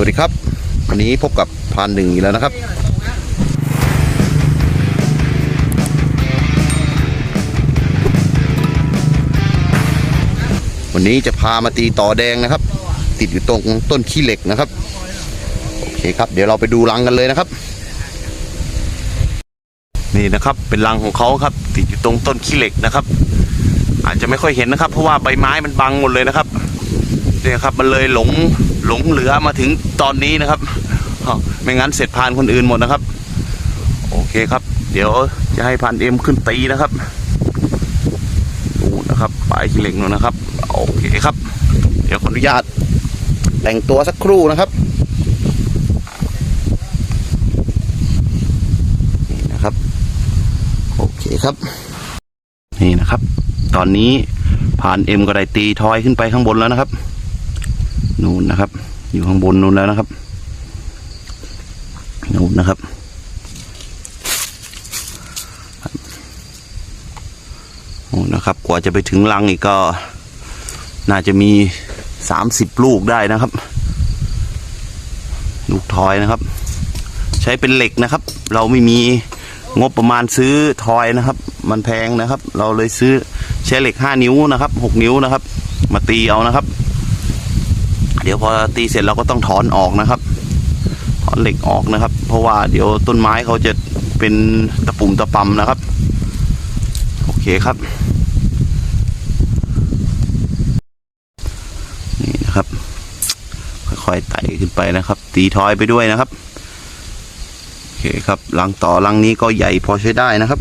วัสดีครับ วันนี้พบกับพานหนึ่งอีกแล้วนะครับ วันนี้จะพามาตีต่อแดงนะครับ ติดอยู่ตรงต้นขี้เหล็กนะครับ โอเคครับเดี๋ยวเราไปดูรังกันเลยนะครับ นี่นะครับเป็นรังของเขาครับ ติดอยู่ตรงต้นขี้เหล็กนะครับ อาจจะไม่ค่อยเห็นนะครับ เพราะว่าใบไม้มันบังหมดเลยนะครับ เนี่ยครับมันเลยหลงหลงเหลือมาถึงตอนนี้นะครับไม่งั้นเสร็จพานคนอื่นหมดนะครับ โอเคครับ เดี๋ยวจะให้พานเอ็มขึ้นตีนะครับดูนะครับปลายขี้เหล็กนู่นนะครับ โอเคครับ เดี๋ยวขออนุญาตแต่งตัวสักครู่นะครับนี่นะครับ โอเคครับ นี่นะครับ ตอนนี้ผ่านเอ็มก็ได้ตีทอยขึ้นไปข้างบนแล้วนะครับ นู่นนะครับ อยู่ข้างบนนู่นแล้วนะครับนู่นนะครับนู่นนะครับ กว่าจะไปถึงรังอีกก็ น่าจะมีสามสิบลูกได้นะครับ ลูกทอยนะครับ ใช้เป็นเหล็กนะครับ เราไม่มีงบประมาณซื้อทอยนะครับ มันแพงนะครับ เราเลยซื้อใช้เหล็กห้านิ้วนะครับหกนิ้วนะครับ มาตีเอานะครับ ดี๋ยวพอตีเสร็จเราก็ต้องถอนออกนะครับ ถอนเหล็กออกนะครับ เพราะว่าเดี๋ยวต้นไม้เขาจะเป็นตะปุ่มตะปำนะครับ โอเคครับ นี่นะครับ ค่อยๆไต่ขึ้นไปนะครับ ตีทอยไปด้วยนะครับ โอเคครับลังต่อลังนี้ก็ใหญ่พอใช้ได้นะครับ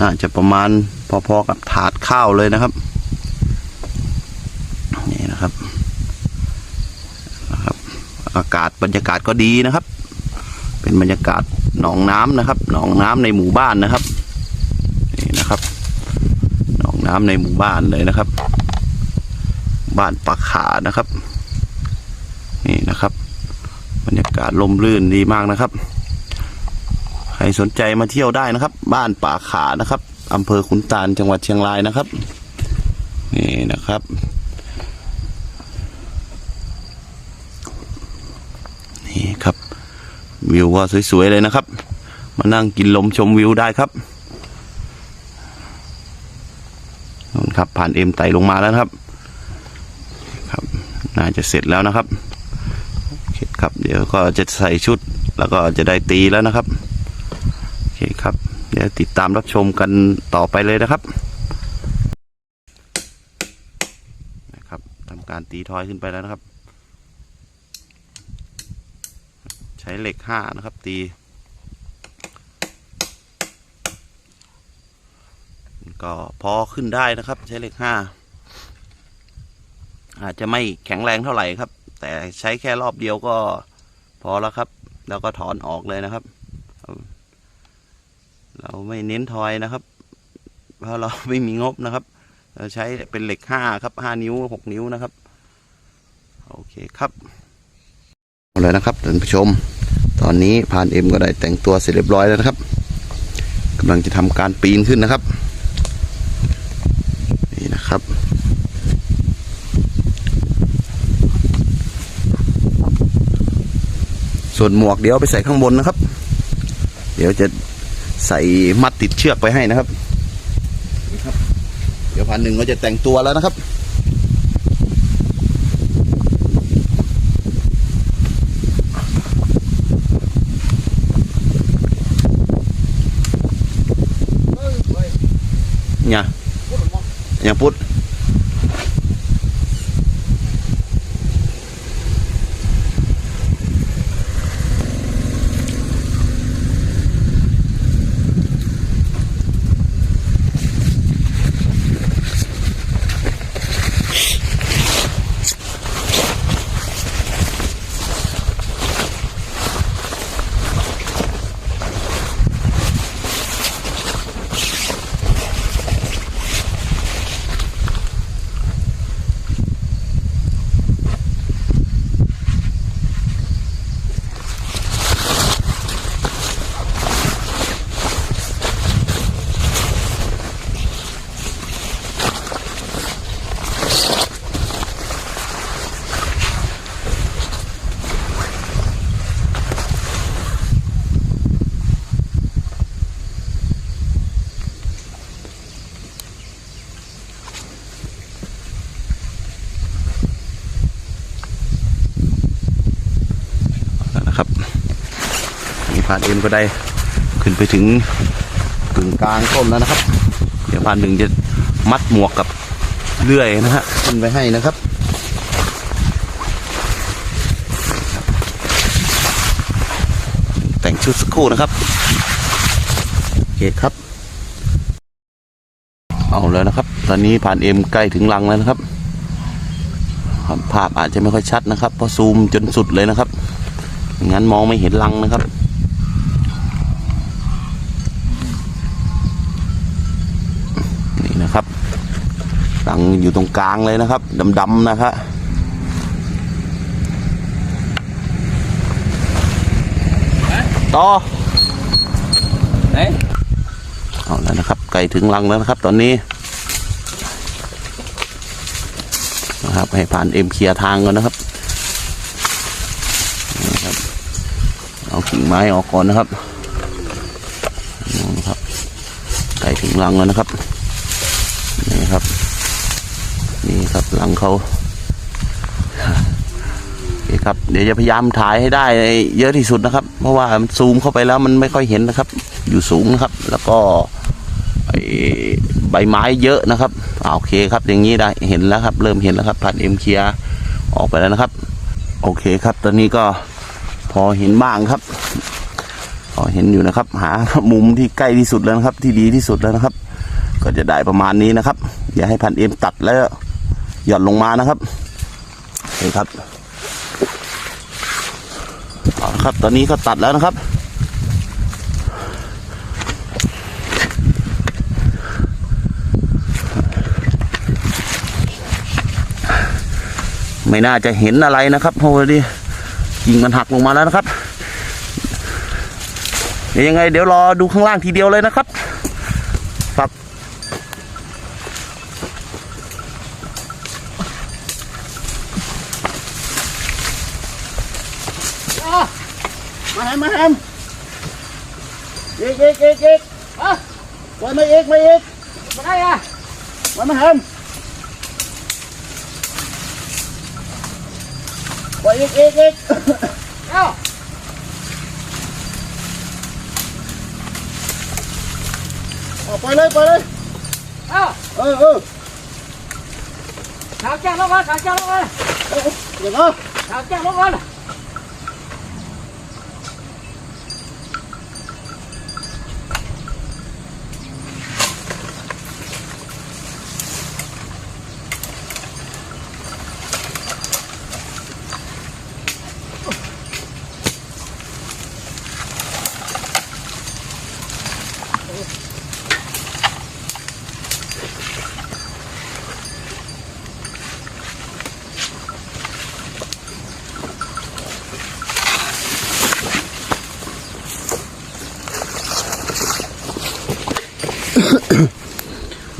น่าจะประมาณพอๆกับถาดข้าวเลยนะครับ นี่นะครับนะครับ อากาศบรรยากาศก็ดีนะครับ เป็นบรรยากาศหนองน้ำนะครับ หนองน้ำในหมู่บ้านนะครับนี่นะครับ หนองน้ำในหมู่บ้านเลยนะครับ บ้านปักขานะครับ นี่นะครับ บรรยากาศลมรื่นดีมากนะครับ ใครสนใจมาเที่ยวได้นะครับ บ้านป่าขานะครับอำเภอขุนตาลจังหวัดเชียงรายนะครับ นี่นะครับ ครับ วิวก็สวยๆเลยนะครับ มานั่งกินลมชมวิวได้ครับนู่นครับผ่านเอ็มไต่ลงมาแล้วครับ ครับ น่าจะเสร็จแล้วนะครับโอเคครับ เดี๋ยวก็จะใส่ชุดแล้วก็จะได้ตีแล้วนะครับโอเคครับ เดี๋ยวติดตามรับชมกันต่อไปเลยนะครับนะครับทำการตีทอยขึ้นไปแล้วนะครับ ใช้เหล็กห้านะครับ ตีก็พอขึ้นได้นะครับ ใช้เหล็กห้าอาจจะไม่แข็งแรงเท่าไหร่ครับ แต่ใช้แค่รอบเดียวก็พอแล้วครับ แล้วก็ถอนออกเลยนะครับ เราไม่เน้นทอยนะครับ เพราะเราไม่มีงบนะครับ เราใช้เป็นเหล็กห้าครับห้านิ้วหกนิ้วนะครับ โอเคครับ เลยนะครับท่านผู้ชม ตอนนี้พานเอ็มก็ได้แต่งตัวเสร็จเรียบร้อยแล้วนะครับกำลังจะทำการปีนขึ้นนะครับ นี่นะครับส่วนหมวกเดี๋ยวไปใส่ข้างบนนะครับ เดี๋ยวจะใส่มัดติดเชือกไปให้นะครับนี่ครับเดี๋ยวพันหนึ่งก็จะแต่งตัวแล้วนะครับ ยังยังปุ๊ด นี่พานเอ็มก็ได้ขึ้นไปถึงกึ่งกลางต้นแล้วนะครับ เดี๋ยวพานหนึ่งจะมัดหมวกกับเลื่อยนะฮะขึ้นไปให้นะครับแต่งชุดสักครู่นะครับ โอเคครับ เอาแล้วนะครับ ตอนนี้ผ่านเอ็มใกล้ถึงรังแล้วนะครับครับภาพอาจจะไม่ค่อยชัดนะครับ เพราะซูมจนสุดเลยนะครับ งั้นมองไม่เห็นรังนะครับ รังอยู่ตรงกลางเลยนะครับดำๆนะครับต่อไหนเอาแล้วนะครับไก่ถึงรังแล้วนะครับ ตอนนี้นะครับให้ผ่านเอ็มเคลียร์ทางก่อนนะครับนี่ครับ เอากิ่งไม้ออกก่อนนะครับนี่นะครับไก่ถึงรังแล้วนะครับนี่ครับ นี่ครับรังเขาโอเคครับ เดี๋ยวจะพยายามถ่ายให้ได้เยอะที่สุดนะครับ เพราะว่ามันซูมเข้าไปแล้วมันไม่ค่อยเห็นนะครับ อยู่สูงนะครับ แล้วก็ใบไม้เยอะนะครับอโอเคครับ อย่างนี้ได้เห็นแล้วครับ เริ่มเห็นแล้วครับผ่านเอ็มเคลียร์ออกไปแล้วนะครับ โอเคครับ ตอนนี้ก็พอเห็นบ้างครับพอเห็นอยู่นะครับ หามุมที่ใกล้ที่สุดแล้วนะครับ ที่ดีที่สุดแล้วนะครับ ก็จะได้ประมาณนี้นะครับ อย่าให้พันเอ็มตัดแล้ว หย่อนลงมานะครับโอเคครับเอาละครับตอนนี้ก็ตัดแล้วนะครับ ไม่น่าจะเห็นอะไรนะครับเพราะว่าดิกิ่งมันหักลงมาแล้วนะครับเดี๋ยวยังไงเดี๋ยวรอดูข้างล่างทีเดียวเลยนะครับ มาแฮมมาแฮมอีกอีกอีกอีกอะไปมาอีกมาอีกมาได้อะมามาแฮมไปอีกอีกอีกเอ้าเอาไปเลยไปเลยเอ้าเออเ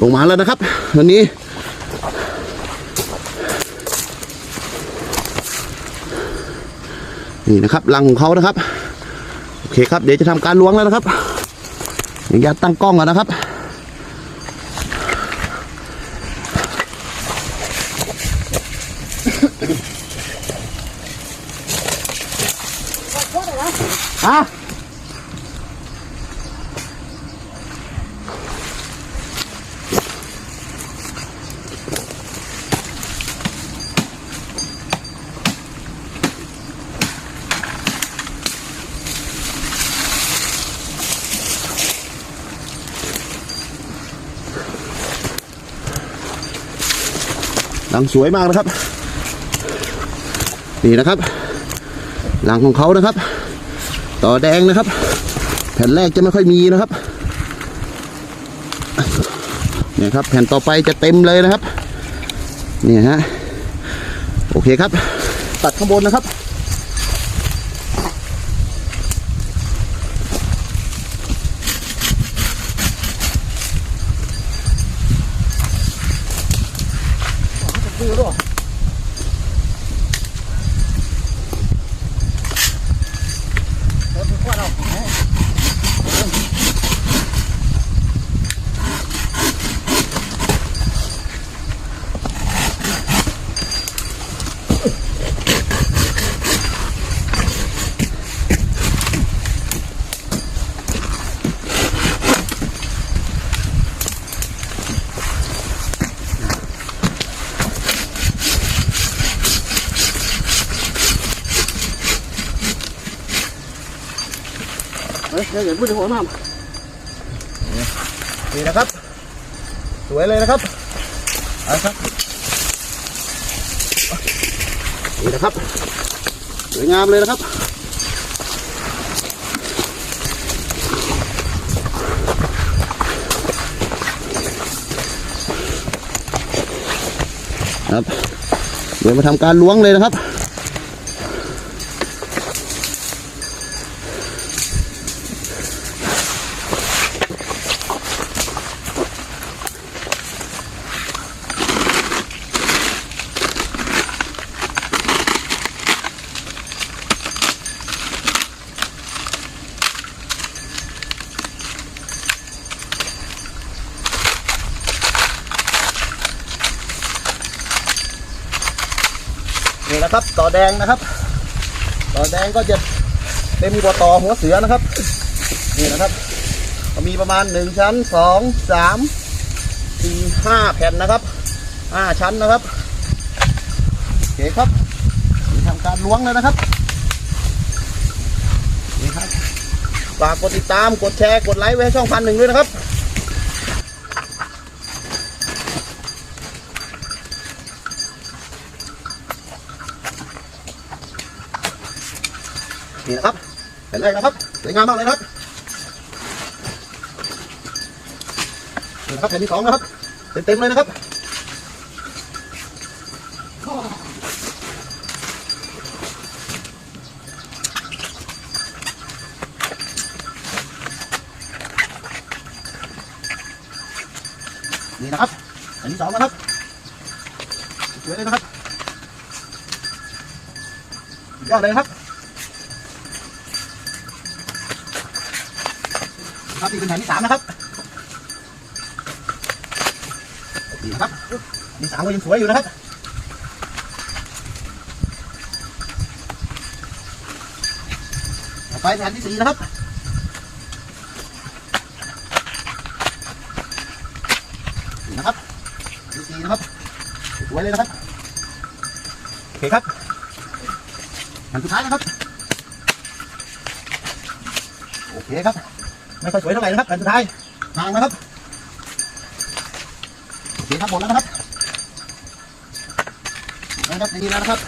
ลงก่อนถามแจ้งลงก่อนเออเดี๋ยวนะถาแจ้งลงก่อนลงมาแล้วนะครับตอนนี้ นี่นะครับรังของเขานะครับ โอเคครับ เดี๋ยวจะทำการล้วงแล้วนะครับเดี๋ยวยัดตั้งกล้องก่อนนะครับฮะ หลังสวยมากนะครับ นี่นะครับ หลังของเขานะครับ ต่อแดงนะครับ แผ่นแรกจะไม่ค่อยมีนะครับเนี่ยครับ แผ่นต่อไปจะเต็มเลยนะครับ นี่ฮะ โอเคครับ ตัดข้างบนนะครับ ดูด้วยเออไปคว้าเอาของให้ โเฮ้ยเดี๋ยวเดี๋ยวพูดถึงหัวน้ำนี่นะครับ สวยเลยนะครับเอาครับนี่นะครับสวยงามเลยนะครับครับเดี๋ยวมาทำการล้วงเลยนะครับ นะครับต่อแดงนะครับ ต่อแดงก็จะเต็มกว่าต่อหัวเสือนะครับนี่นะครับมีประมาณหนึ่งชั้นสองสามสี่ห้าแผ่นนะครับห้าชั้นนะครับโอเคครับทำการล้วงเลยนะครับนี่ครับฝากกดติดตามกดแชร์กดไลค์ไว้ให้ช่องพันหนึ่งด้วยนะครับ นี่นะครับแผ่นแรกนะครับสวยงามมากเลยนะครับนี่นะครับแผ่นที่สองนะครับเต็มๆเลยนะครับนี่นะครับแผ่นที่สองนะครับสวยเลยนะครับยอดเลยนะครับ ครับนี่เป็นแผ่นที่สามนะครับนี่นะครับนี่สามก็ยังสวยอยู่นะครับไปแผ่นที่สี่นะครับนี่นะครับที่สี่นะครับสวยเลยนะครับโอเคครับแผ่นสุดท้ายนะครับโอเคครับ ไม่ค่อยสวยเท่าไหร่นะครับแผ่นสุดท้ายทางนะครับโอเคครับหมดแล้วนะครับนะครับดีแล้วนะครับ